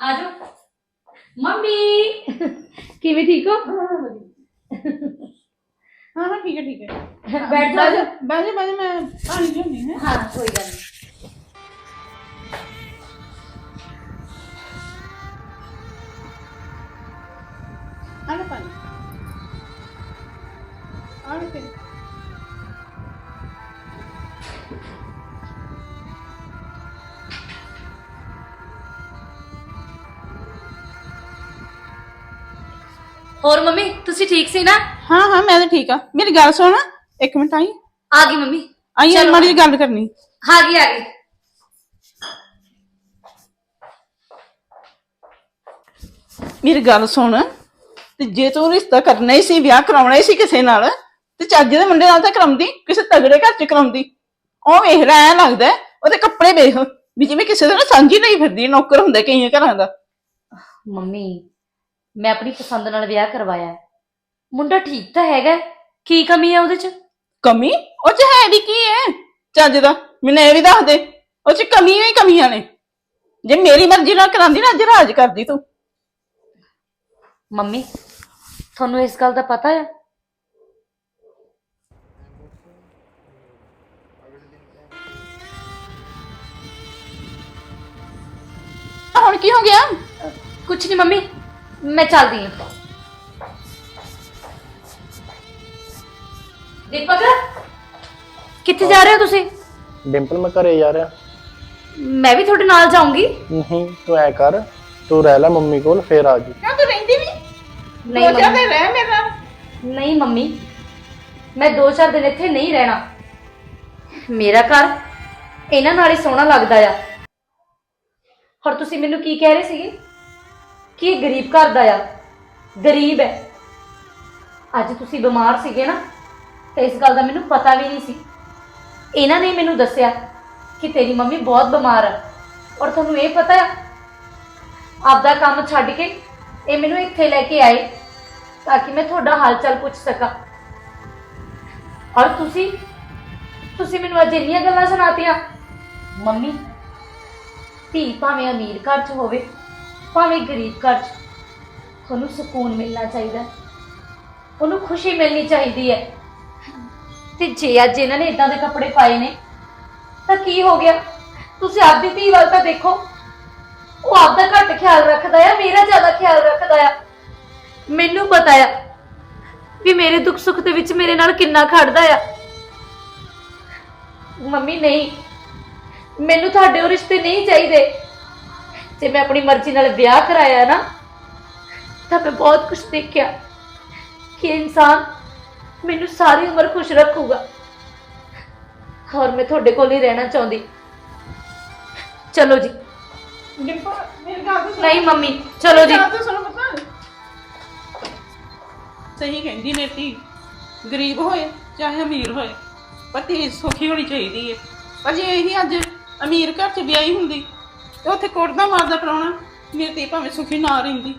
ਆ ਜਾਓ ਮੰਮੀ ਕਿਵੇਂ ਠੀਕ ਹੋ ਹਾਂ ਹਾਂ ਠੀਕ ਹੈ ਠੀਕ ਹੈ ਬੈਠ ਜਾਓ ਬਹਿ ਜਾ ਬਹਿ ਜਾ ਮੈਂ ਪਾਣੀ ਲਿਆਉਣੀ ਹੈ ਹਾਂ ਕੋਈ ਗੱਲ ਨਹੀਂ ਆ ਲੈ ਹੋਰ ਮੰਮੀ ਤੁਸੀਂ ਠੀਕ ਸੀ ਨਾ? ਹਾਂ ਹਾਂ ਮੈਂ ਤਾਂ ਠੀਕ ਆ। ਮੇਰੀ ਗੱਲ ਸੁਣ ਇੱਕ ਮਿੰਟ ਆਈ। ਆ ਗਈ ਮੰਮੀ। ਆਈ ਚਲੋ। ਮਾੜੀ ਜਿਹੀ ਗੱਲ ਕਰਨੀ। ਆ ਗਈ ਆ ਗਈ। ਮੇਰੀ ਗੱਲ ਸੁਣ ਤੇ ਜੇ ਤੂੰ ਰਿਸ਼ਤਾ ਕਰਨਾ ਹੀ ਸੀ ਵਿਆਹ ਕਰਾਉਣਾ ਹੀ ਸੀ ਕਿਸੇ ਨਾਲ ਤੇ ਚੱਜ ਦੇ ਮੁੰਡੇ ਨਾਲ ਤਾਂ ਕਰਾਉਂਦੀ ਕਿਸੇ ਤਗੜੇ ਘਰ ਚ ਕਰਾਉਂਦੀ। ਉਹ ਵੇਖ ਲੈ ਐਂ ਲੱਗਦਾ ਹੈ, ਉਹਦੇ ਕੱਪੜੇ ਵੇਖ ਵੀ ਜਿਵੇਂ ਕਿਸੇ ਦੇ ਨਾਲ ਸਾਂਝੀ ਨਹੀਂ ਫਿਰਦੀ ਨੌਕਰ ਹੁੰਦਾ ਕਈਆਂ ਘਰਾਂ ਦਾ। ਮੰਮੀ ਮੈਂ ਆਪਣੀ ਪਸੰਦ ਨਾਲ ਵਿਆਹ ਕਰਵਾਇਆ ਹੈ। ਮੁੰਡਾ ਠੀਕ ਤਾਂ ਹੈਗਾ ਹੈ। ਕੀ ਕਮੀ ਹੈ ਉਹਦੇ ਚ? ਕਮੀ? ਉਹ ਚ ਹੈ ਵੀ ਕੀ ਹੈ? ਚੱਜ ਦਾ ਮੈਨੂੰ ਇਹ ਵੀ ਦੱਸ ਦੇ। ਉਹ ਚ ਕਮੀਆਂ ਹੀ ਕਮੀਆਂ ਨੇ। ਜੇ ਮੇਰੀ ਮਰਜ਼ੀ ਨਾਲ ਕਰਾਂਦੀ ਨਾ ਅੱਜ ਰਾਜ ਕਰਦੀ ਤੂੰ। ਮੰਮੀ ਤੁਹਾਨੂੰ ਇਸ ਗੱਲ ਦਾ ਪਤਾ ਹੈ? ਹੁਣ ਕੀ ਹੋ ਗਿਆ? ਕੁਛ ਨਹੀਂ ਮੰਮੀ। ਮੈਂ ਚੱਲਦੀ ਹਾਂ। ਦੀਪਕ ਕਿੱਥੇ ਜਾ ਰਹੇ ਹੋ ਤੁਸੀਂ? ਡਿੰਪਲ ਮੈਂ ਘਰੇ ਜਾ ਰਿਹਾ। ਮੈਂ ਵੀ ਤੁਹਾਡੇ ਨਾਲ ਜਾਊਂਗੀ। ਨਹੀਂ ਤੂੰ ਐ ਕਰ ਤੂੰ ਰਹਿ ਲੈ ਮੰਮੀ ਕੋਲ ਫੇਰ ਆ ਜੀ ਕਿਉਂ ਤੂੰ ਰਹਿੰਦੀ ਵੀ ਨਹੀਂ ਦੋ ਚਾਰ ਮੰਮੀ। ਦਿਨ ਰਹਿ ਮੇਰੇ ਨਾਲ। ਨਹੀਂ ਮੰਮੀ ਮੈਂ ਦੋ ਚਾਰ ਦਿਨ ਇੱਥੇ ਨਹੀਂ ਰਹਿਣਾ। ਮੇਰਾ ਘਰ ਇਹਨਾਂ ਨਾਲ ਹੀ ਸੋਹਣਾ ਲੱਗਦਾ ਆ। ਹੋਰ ਤੁਸੀਂ ਮੈਨੂੰ ਕੀ ਕਹਿ ਰਹੇ ਸੀਗੇ? ਕਿ ਇਹ ਗਰੀਬ ਘਰ ਦਾ ਆ? ਗਰੀਬ ਹੈ। ਅੱਜ ਤੁਸੀਂ ਬਿਮਾਰ ਸੀਗੇ ਨਾ, ਤੇ ਇਸ ਗੱਲ ਦਾ ਮੈਨੂੰ ਪਤਾ ਵੀ ਨਹੀਂ ਸੀ। ਇਹਨਾਂ ਨੇ ਮੈਨੂੰ ਦੱਸਿਆ ਕਿ ਤੇਰੀ ਮੰਮੀ ਬਹੁਤ ਬਿਮਾਰ ਆ। ਔਰ ਤੁਹਾਨੂੰ ਇਹ ਪਤਾ ਆ, ਆਪਦਾ ਕੰਮ ਛੱਡ ਕੇ ਇਹ ਮੈਨੂੰ ਇੱਥੇ ਲੈ ਕੇ ਆਏ, ਤਾਂ ਕਿ ਮੈਂ ਤੁਹਾਡਾ ਹਾਲ ਚਾਲ ਪੁੱਛ ਸਕਾਂ। ਔਰ ਤੁਸੀਂ ਤੁਸੀਂ ਮੈਨੂੰ ਅੱਜ ਇੰਨੀਆਂ ਗੱਲਾਂ ਸੁਣਾਤੀਆਂ। ਮੰਮੀ, ਧੀ ਭਾਵੇਂ ਅਮੀਰ ਘਰ 'ਚ ਹੋਵੇ ਭਾਵੇਂ ਗਰੀਬ ਘਰ 'ਚ ਤੁਹਾਨੂੰ ਸਕੂਨ ਮਿਲਣਾ ਚਾਹੀਦਾ ਹੈ। ਉਹਨੂੰ ਖੁਸ਼ੀ ਮਿਲਣੀ ਚਾਹੀਦੀ ਹੈ। ਤੇ ਜੇ ਅੱਜ ਇਹਨਾਂ ਨੇ ਇਦਾਂ ਦੇ ਕੱਪੜੇ ਪਾਏ ਨੇ, ਤਾਂ ਕੀ ਹੋ ਗਿਆ? ਤੁਸੀਂ ਆਪਦੀ ਧੀ ਵੱਲ ਤਾਂ ਦੇਖੋ, ਉਹ ਆਪਦਾ ਘੱਟ ਖਿਆਲ ਰੱਖਦਾ ਆ, ਮੇਰਾ ਜ਼ਿਆਦਾ ਖਿਆਲ ਰੱਖਦਾ ਆ। ਮੈਨੂੰ ਪਤਾ ਆ ਵੀ ਮੇਰੇ ਦੁੱਖ ਸੁੱਖ ਦੇ ਵਿੱਚ ਮੇਰੇ ਨਾਲ ਕਿੰਨਾ ਖੜਦਾ ਆ। ਮੰਮੀ, ਨਹੀਂ। ਮੈਨੂੰ ਤੁਹਾਡੇ ਉਹ ਰਿਸ਼ਤੇ ਨਹੀਂ ਚਾਹੀਦੇ। ਜੇ ਮੈਂ ਆਪਣੀ ਮਰਜ਼ੀ ਨਾਲ ਵਿਆਹ ਕਰਾਇਆ ਨਾ ਤਾਂ ਮੈਂ ਬਹੁਤ ਕੁਝ ਦੇਖਿਆ ਕਿ ਇਨਸਾਨ ਮੈਨੂੰ ਸਾਰੀ ਉਮਰ ਖੁਸ਼ ਰੱਖੂਗਾ। ਔਰ ਮੈਂ ਤੁਹਾਡੇ ਕੋਲ ਹੀ ਰਹਿਣਾ ਚਾਹੁੰਦੀ। ਚਲੋ ਜੀ। ਡਿੰਪਲ ਮੇਰੀ ਗੱਲ ਤਾਂ ਸੁਣ। ਨਹੀਂ ਮੰਮੀ ਚਲੋ ਜੀ। ਗੱਲ ਤਾਂ ਸੁਣੋ ਪਤਾ। ਸਹੀ ਕਹਿੰਦੀ ਨੇ ਧੀ। ਗਰੀਬ ਹੋਏ ਚਾਹੇ ਅਮੀਰ ਹੋਏ ਪਰ ਧੀ ਸੁਖੀ ਹੋਣੀ ਚਾਹੀਦੀ ਹੈ ਪਰ ਜੇ ਇਹੀ ਅੱਜ ਅਮੀਰ ਘਰ ਚ ਵਿਆਹੀ ਹੁੰਦੀ ਤੇ ਉੱਥੇ ਕੋਟਦਾ ਮਾਰਦਾ ਪ੍ਰਾਹੁਣਾ ਮੇਰੀ ਧੀ ਭਾਵੇਂ ਸੁਖੀ ਨਾ ਰਹਿੰਦੀ।